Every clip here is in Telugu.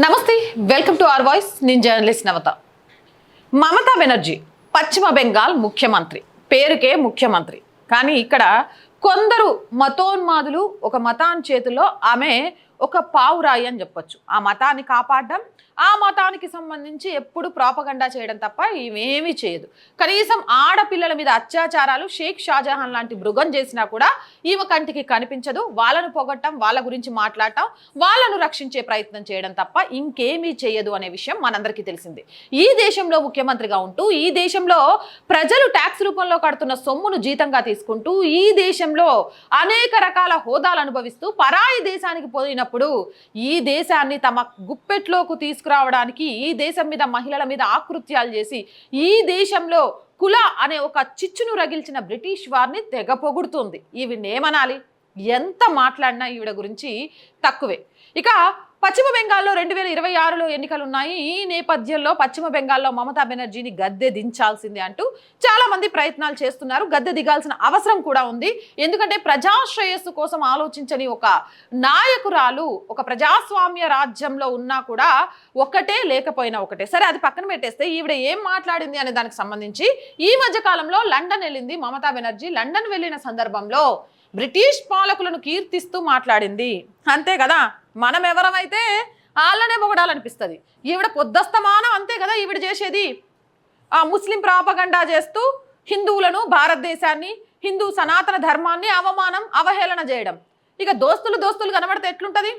నమస్తే వెల్కమ్ టు అవర్ వాయిస్. నేను జర్నలిస్ట్ నవత. మమతా బెనర్జీ పశ్చిమ బెంగాల్ ముఖ్యమంత్రి. పేరుకే ముఖ్యమంత్రి. కానీ ఇక్కడ కొందరు మతోన్మాదులు ఒక మతాన్ చేతిలో ఆమె ఒక పావురాయి అని చెప్పొచ్చు. ఆ మతాన్ని కాపాడడం ఆ మతానికి సంబంధించి ఎప్పుడు ప్రాపగండా చేయడం తప్ప ఇవేమీ చేయదు. కనీసం ఆడపిల్లల మీద అత్యాచారాలు షేక్ షాజహాన్ లాంటి మృగం చేసినా కూడా ఈమె కంటికి కనిపించదు. వాళ్ళను పొగట్టం వాళ్ళ గురించి మాట్లాడటం వాళ్ళను రక్షించే ప్రయత్నం చేయడం తప్ప ఇంకేమీ చేయదు అనే విషయం మనందరికీ తెలిసింది. ఈ దేశంలో ముఖ్యమంత్రిగా ఉంటూ ఈ దేశంలో ప్రజలు ట్యాక్స్ రూపంలో కడుతున్న సొమ్మును జీతంగా తీసుకుంటూ ఈ దేశంలో అనేక రకాల హోదాలు అనుభవిస్తూ పరాయి దేశానికి పోయిన పోయినప్పుడు ఈ దేశాన్ని తమ గుప్పెట్లోకి తీసుకురావడానికి ఈ దేశం మీద మహిళల మీద ఆకృత్యాలు చేసి ఈ దేశంలో కుల అనే ఒక చిచ్చును రగిల్చిన బ్రిటిష్ వారిని తెగ పొగుడుతుంది. ఈవిడ్ని ఎంత మాట్లాడినా ఈవిడ గురించి తక్కువే. ఇక పశ్చిమ బెంగాల్లో రెండు వేల ఇరవై ఆరులో ఎన్నికలు ఉన్నాయి. ఈ నేపథ్యంలో పశ్చిమ బెంగాల్లో మమతా బెనర్జీని గద్దె దించాల్సిందే అంటూ చాలా మంది ప్రయత్నాలు చేస్తున్నారు. గద్దె దిగాల్సిన అవసరం కూడా ఉంది. ఎందుకంటే ప్రజాశ్రేయస్సు కోసం ఆలోచించని ఒక నాయకురాలు ఒక ప్రజాస్వామ్య రాజ్యంలో ఉన్నా కూడా ఒకటే లేకపోయినా ఒకటే సరే అది పక్కన పెట్టేస్తే ఈవిడ ఏం మాట్లాడింది అనే దానికి సంబంధించి ఈ మధ్య కాలంలో లండన్ వెళ్ళింది మమతా బెనర్జీ. లండన్ వెళ్ళిన సందర్భంలో బ్రిటిష్ పాలకులను కీర్తిస్తూ మాట్లాడింది. అంతే కదా? మనం ఎవరమైతే వాళ్ళనే పొగడాలనిపిస్తుంది. ఈవిడ పొద్దస్తమానం అంతే కదా ఈవిడ చేసేది? ఆ ముస్లిం ప్రాపగండా చేస్తూ హిందువులను భారతదేశాన్ని హిందూ సనాతన ధర్మాన్ని అవమానం అవహేళన చేయడం. ఇక దోస్తులు దోస్తులు కనబడితే ఎట్లుంటుంది?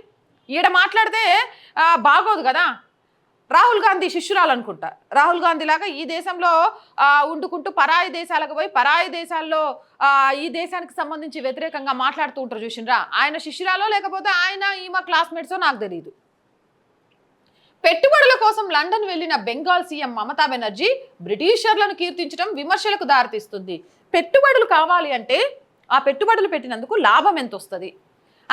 ఈడ మాట్లాడితే బాగోదు కదా? రాహుల్ గాంధీ శిష్యురాలు అనుకుంటా రాహుల్ గాంధీ లాగా ఈ దేశంలో ఉండుకుంటూ పరాయి దేశాలకు పోయి పరాయి దేశాల్లో ఈ దేశానికి సంబంధించి వ్యతిరేకంగా మాట్లాడుతూ ఉంటారు చూసిండ్రా. ఆయన శిష్యురాలో లేకపోతే ఆయన ఈమె క్లాస్మేట్సో నాకు తెలియదు పెట్టుబడుల కోసం లండన్ వెళ్ళిన బెంగాల్ సీఎం మమతా బెనర్జీ బ్రిటిషర్లను కీర్తించడం విమర్శలకు దారితీస్తుంది. పెట్టుబడులు కావాలి అంటే ఆ పెట్టుబడులు పెట్టినందుకు లాభం ఎంత వస్తుంది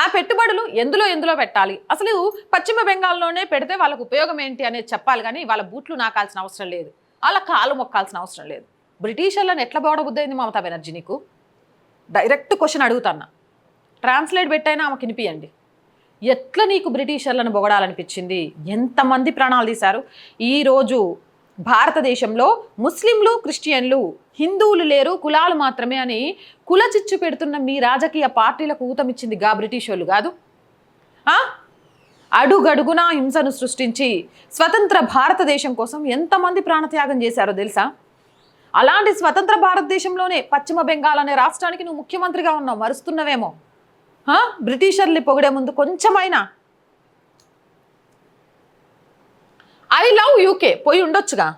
ఆ పెట్టుబడులు ఎందులో ఎందులో పెట్టాలి? అసలు పశ్చిమ బెంగాల్లోనే పెడితే వాళ్ళకు ఉపయోగం ఏంటి అనేది చెప్పాలి కానీ వాళ్ళ బూట్లు నాకాల్సిన అవసరం లేదు. వాళ్ళ కాలు మొక్కాల్సిన అవసరం లేదు. బ్రిటిషర్లను ఎట్లా బోడబుద్దయింది మమతా బెనర్జీ నీకు? డైరెక్ట్ క్వశ్చన్ అడుగుతాన్నా. ట్రాన్స్లేట్ పెట్టైనా ఆమె కినిపియండి. ఎట్లా నీకు బ్రిటిషర్లను బొగడాలనిపించింది? ఎంతమంది ప్రాణాలు తీశారు? ఈరోజు భారతదేశంలో ముస్లింలు క్రిస్టియన్లు హిందువులు లేరు కులాలు మాత్రమే అని కుల చిచ్చు పెడుతున్న మీ రాజకీయ పార్టీలకు ఊతమిచ్చింది గా బ్రిటిష్ వాళ్ళు కాదు? అడుగడుగునా హింసను సృష్టించి స్వతంత్ర భారతదేశం కోసం ఎంతమంది ప్రాణత్యాగం చేశారో తెలుసా? అలాంటి స్వతంత్ర భారతదేశంలోనే పశ్చిమ బెంగాల్ అనే రాష్ట్రానికి నువ్వు ముఖ్యమంత్రిగా ఉన్నావు మరుస్తున్నవేమో. బ్రిటిషర్లు పొగిడే ముందు కొంచెమైనా ఐ లవ్ యూకే పోయి ఉండొచ్చుగా.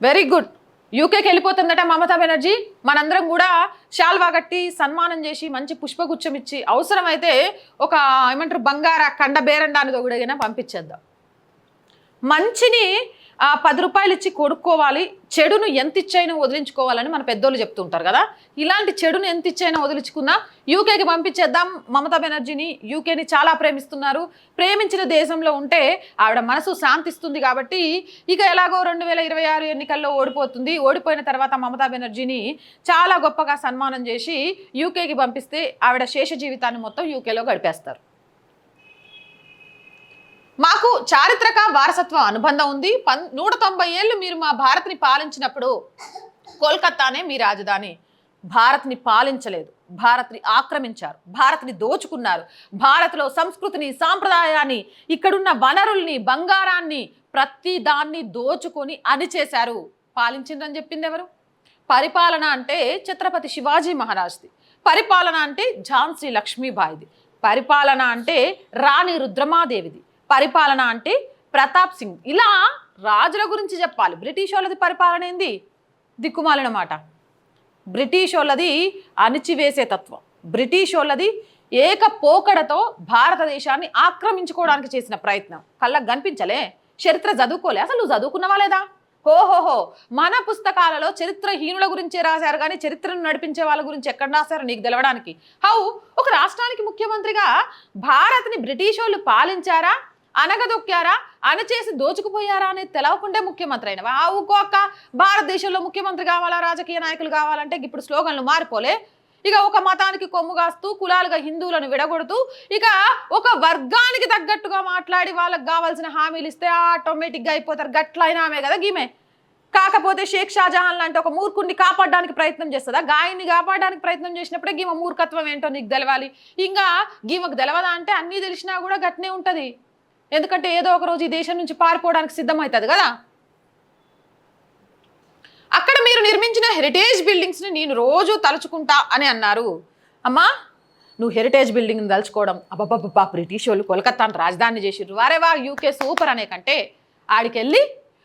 వెరీ గుడ్ యూకేకి వెళ్ళిపోతుందట మమతా బెనర్జీ. మనందరం కూడా శాల్వా కట్టి సన్మానం చేసి మంచి పుష్పగుచ్చం ఇచ్చి అవసరమైతే ఒక ఏమంటారు బంగార కండ బేరండానితో కూడా పంపించేద్దాం. మంచిని ఆ, పది రూపాయలు ఇచ్చి కొడుక్కోవాలి చెడును ఎంత ఇచ్చైనా వదిలించుకోవాలని మన పెద్దోళ్ళు చెప్తుంటారు కదా. ఇలాంటి చెడును ఎంత ఇచ్చైనా వదిలించుకున్నా యూకేకి పంపించేద్దాం. మమతా బెనర్జీని యూకేని చాలా ప్రేమిస్తున్నారు. ప్రేమించిన దేశంలో ఉంటే ఆవిడ మనసు శాంతిస్తుంది కాబట్టి ఇక ఎలాగో రెండు వేల ఇరవై ఆరు ఎన్నికల్లో ఓడిపోతుంది. ఓడిపోయిన తర్వాత మమతా బెనర్జీని చాలా గొప్పగా సన్మానం చేసి యూకేకి పంపిస్తే ఆవిడ శేష జీవితాన్ని మొత్తం యూకేలో గడిపేస్తారు. మాకు చారిత్రక వారసత్వ అనుబంధం ఉంది. పన్ నూట తొంభై ఏళ్ళు మీరు మా భారత్ని పాలించినప్పుడు కోల్కత్తానే మీ రాజధాని. భారత్ని పాలించలేదు. భారత్ని ఆక్రమించారు. భారత్ని దోచుకున్నారు. భారత్లో సంస్కృతిని సాంప్రదాయాన్ని ఇక్కడున్న వనరుల్ని బంగారాన్ని ప్రతి దాన్ని దోచుకొని అణిచేశారు పాలించిందని చెప్పింది ఎవరు? పరిపాలన అంటే ఛత్రపతి శివాజీ మహారాజ్ది. పరిపాలన అంటే ఝాన్సీ లక్ష్మీబాయిది. పరిపాలన అంటే రాణి రుద్రమాదేవిది. పరిపాలన అంటే ప్రతాప్ సింగ్. ఇలా రాజుల గురించి చెప్పాలి. బ్రిటిష్ వాళ్ళది పరిపాలన ఏంది? దిక్కుమాలిన మాట. బ్రిటిష్ వాళ్ళది అణిచివేసే తత్వం. బ్రిటిష్ వాళ్ళది ఏకపోకడతో భారతదేశాన్ని ఆక్రమించుకోవడానికి చేసిన ప్రయత్నం. కళ్ళకు కనిపించలే? చరిత్ర చదువుకోలే? అసలు నువ్వు చదువుకున్నావా లేదా? హోహోహో మన పుస్తకాలలో చరిత్రహీనుల గురించే రాశారు కానీ చరిత్రను నడిపించే వాళ్ళ గురించి ఎక్కడ రాశారు నీకు తెలవడానికి? హౌ? ఒక రాష్ట్రానికి ముఖ్యమంత్రిగా భారత్ని బ్రిటిష్ వాళ్ళు పాలించారా? అనగదొక్కారా? అణచేసి దోచుకుపోయారా అనేది తెలవకుండే ముఖ్యమంత్రి అయినవా ఊకో భారతదేశంలో ముఖ్యమంత్రి కావాలా? రాజకీయ నాయకులు కావాలంటే ఇప్పుడు స్లోగన్లు మారిపోలే. ఇక ఒక మతానికి కొమ్ము కాస్తూ కులాలుగా హిందువులను విడగొడుతూ ఇక ఒక వర్గానికి తగ్గట్టుగా మాట్లాడి వాళ్ళకి కావాల్సిన హామీలు ఇస్తే ఆటోమేటిక్గా అయిపోతారు. గట్లైనా ఆమె కదా గీమె. కాకపోతే షేక్ షాజహాన్ లాంటి ఒక మూర్ఖుడిని కాపాడడానికి ప్రయత్నం చేస్తుందా? గాయన్ని కాపాడడానికి ప్రయత్నం చేసినప్పుడే గీమ మూర్ఖత్వం ఏంటో నీకు తెలవాలి. ఇంకా గీమకు తెలవదా అంటే అన్నీ తెలిసినా కూడా గట్నే ఉంటుంది. ఎందుకంటే ఏదో ఒక రోజు ఈ దేశం నుంచి పారిపోవడానికి సిద్ధమవుతుంది కదా. అక్కడ మీరు నిర్మించిన హెరిటేజ్ బిల్డింగ్స్ని నేను రోజు తలుచుకుంటా అని అన్నారు. అమ్మా నువ్వు హెరిటేజ్ బిల్డింగ్ని తలుచుకోవడం అబ్బబ్బబ్బా బ్రిటిష్ వాళ్ళు కోల్కతాను రాజధాని చేసిర్రు. వారే వా యూకే సూపర్ అనే కంటే ఆడికెళ్ళి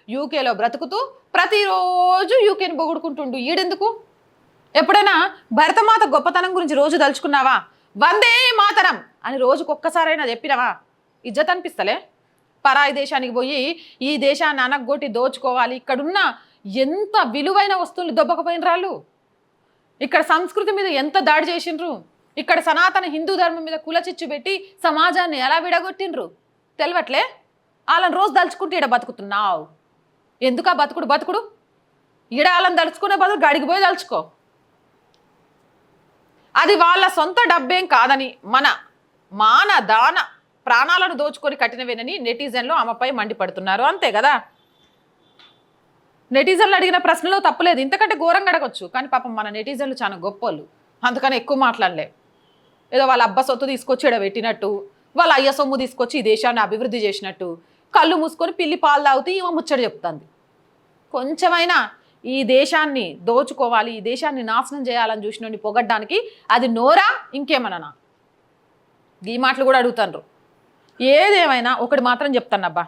యూకేలో బ్రతుకుతూ ప్రతిరోజు యూకేని పొగుడుకుంటుండు ఈడెందుకు? ఎప్పుడైనా భరతమాత గొప్పతనం గురించి రోజు తలుచుకున్నావా? వందే మాతరం అని రోజుకొక్కసారైనా చెప్పినవా చెప్పినావా? ఇజ్జత్ అనిపిస్తలే పరాయి దేశానికి పోయి ఈ దేశాన్ని అనగొట్టి దోచుకోవాలి. ఇక్కడున్న ఎంత విలువైన వస్తువులు దొబ్బకపోయిన రాళ్ళు ఇక్కడ సంస్కృతి మీద ఎంత దాడి చేసిండ్రు? ఇక్కడ సనాతన హిందూ ధర్మం మీద కులచిచ్చు పెట్టి సమాజాన్ని ఎలా విడగొట్టిండ్రు? తెలవట్లే? వాళ్ళని రోజు దలుచుకుంటే ఈడ బతుకుతున్నావు. ఎందుకా బతుకుడు? బతుకుడు? ఈడ వాళ్ళని దలుచుకునే బదులు గడికి పోయి దలుచుకో అది వాళ్ళ సొంత డబ్బేం కాదని మన మాన దాన ప్రాణాలను దోచుకొని కట్టినవేనని నెటిజన్లు ఆమెపై మండిపడుతున్నారు. అంతే కదా? నెటిజన్లు అడిగిన ప్రశ్నలో తప్పలేదు. ఇంతకంటే ఘోరంగా అడగచ్చు. కానీ పాపం మన నెటిజన్లు చాలా గొప్పోళ్ళు అందుకని ఎక్కువ మాట్లాడలే. ఏదో వాళ్ళ అబ్బ సొత్తు తీసుకొచ్చి ఈడ పెట్టినట్టు వాళ్ళ అయ్య సొమ్ము తీసుకొచ్చి ఈ దేశాన్ని అభివృద్ధి చేసినట్టు కళ్ళు మూసుకొని పిల్లి పాలు తాగుతూ ఈమె ముచ్చట చెప్తుంది. కొంచెమైనా ఈ దేశాన్ని దోచుకోవాలి ఈ దేశాన్ని నాశనం చేయాలని చూసిన పొగడ్డానికి అది నోరా? ఇంకేమన్నా ఈ మాటలు కూడా అడుగుతాను ఏదేమైనా ఒకటి మాత్రం చెప్తానబ్బా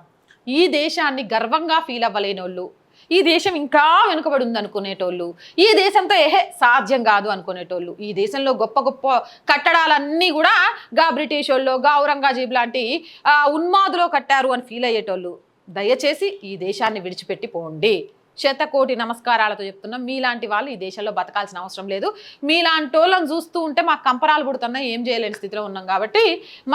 ఈ దేశాన్ని గర్వంగా ఫీల్ అవ్వలేనోళ్ళు ఈ దేశం ఇంకా వెనుకబడి ఉంది అనుకునేటోళ్ళు ఈ దేశంతో ఏహే సాధ్యం కాదు అనుకునేటోళ్ళు ఈ దేశంలో గొప్ప గొప్ప కట్టడాలన్నీ కూడా గా బ్రిటిష్ వాళ్ళు గా ఔరంగజేబ్ లాంటి ఉన్మాదులో కట్టారు అని ఫీల్ అయ్యేటోళ్ళు దయచేసి ఈ దేశాన్ని విడిచిపెట్టి పోండి. శతకోటి నమస్కారాలతో చెప్తున్నాం. మీలాంటి వాళ్ళు ఈ దేశంలో బతకాల్సిన అవసరం లేదు. మీలాంటి వాళ్ళని చూస్తూ ఉంటే మాకు కంపరాలు పుడుతున్నా ఏం చేయలేని స్థితిలో ఉన్నాం కాబట్టి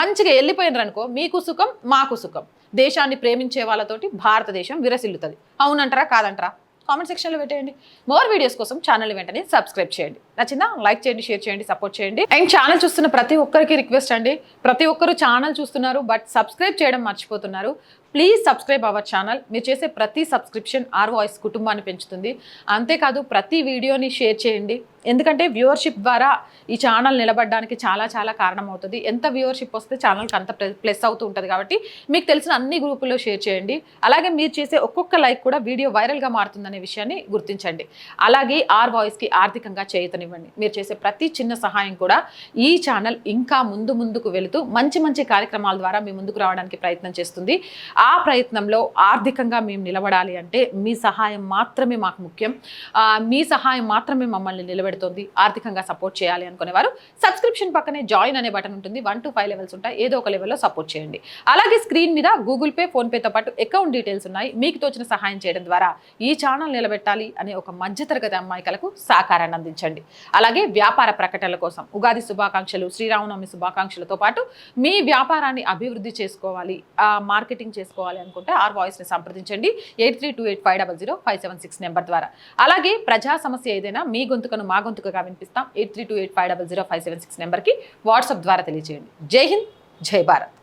మంచిగా వెళ్ళిపోయినారు అనుకో మీకు సుఖం మాకు సుఖం. దేశాన్ని ప్రేమించే వాళ్ళతోటి భారతదేశం విరసిల్లుతుంది. అవునంటారా కాదంటారా? కామెంట్ సెక్షన్లో పెట్టేయండి. మోర్ వీడియోస్ కోసం ఛానల్ వెంటనే సబ్స్క్రైబ్ చేయండి. నచ్చిందా? లైక్ చేయండి షేర్ చేయండి సపోర్ట్ చేయండి. అండ్ ఛానల్ చూస్తున్న ప్రతి ఒక్కరికి రిక్వెస్ట్ అండి. ప్రతి ఒక్కరు ఛానల్ చూస్తున్నారు బట్ సబ్స్క్రైబ్ చేయడం మర్చిపోతున్నారు. Please subscribe our channel. మీరు చేసే ప్రతి సబ్స్క్రిప్షన్ ఆర్ వాయిస్ కుటుంబాన్ని పెంచుతుంది. అంతేకాదు ప్రతి వీడియోని షేర్ చేయండి. ఎందుకంటే వ్యూవర్షిప్ ద్వారా ఈ ఛానల్ నిలబడడానికి చాలా చాలా కారణం అవుతుంది ఎంత వ్యూవర్షిప్ వస్తే ఛానల్కి అంత ప్లస్ అవుతూ ఉంటుంది కాబట్టి మీకు తెలిసిన అన్ని గ్రూపుల్లో షేర్ చేయండి. అలాగే మీరు చేసే ఒక్కొక్క లైక్ కూడా వీడియో వైరల్గా మారుతుందనే విషయాన్ని గుర్తించండి. అలాగే ఆర్ వాయిస్కి ఆర్థికంగా కానివ్వండి మీరు చేసే ప్రతి చిన్న సహాయం కూడా ఈ ఛానల్ ఇంకా ముందు ముందుకు వెళుతూ మంచి మంచి కార్యక్రమాల ద్వారా మీ ముందుకు రావడానికి ప్రయత్నం చేస్తుంది. ఆ ప్రయత్నంలో ఆర్థికంగా మేము నిలబడాలి అంటే మీ సహాయం మాత్రమే మాకు ముఖ్యం. మీ సహాయం మాత్రమే మమ్మల్ని నిలబెడుతుంది. ఆర్థికంగా సపోర్ట్ చేయాలి అనుకునేవారు సబ్స్క్రిప్షన్ పక్కనే జాయిన్ అనే బటన్ ఉంటుంది. వన్ టు ఫైవ్ లెవెల్స్ ఉంటాయి. ఏదో ఒక లెవెల్లో సపోర్ట్ చేయండి. అలాగే స్క్రీన్ మీద గూగుల్ పే ఫోన్పేతో పాటు అకౌంట్ డీటెయిల్స్ ఉన్నాయి. మీకు తోచిన సహాయం చేయడం ద్వారా ఈ ఛానల్ నిలబెట్టాలి అనే ఒక మధ్యతరగతి అమ్మాయికలకు సహకారాన్ని అందించండి. అలాగే వ్యాపార ప్రకటనల కోసం. ఉగాది శుభాకాంక్షలు శ్రీరామనవమి శుభాకాంక్షలతో పాటు మీ వ్యాపారాన్ని అభివృద్ధి చేసుకోవాలి మార్కెటింగ్ చేసుకోవాలి అనుకుంటే ఆర్ వాయిస్ని సంప్రదించండి. Eight three two eight five double zero five seven six number ద్వారా. అలాగే ప్రజా సమస్య ఏదైనా మీ గొంతుకను మా గొంతుకగా వినిపిస్తాం. Eight three two eight five double zero five seven six నెంబర్కి వాట్సాప్ ద్వారా తెలియజేయండి జై హింద్ జై భారత్.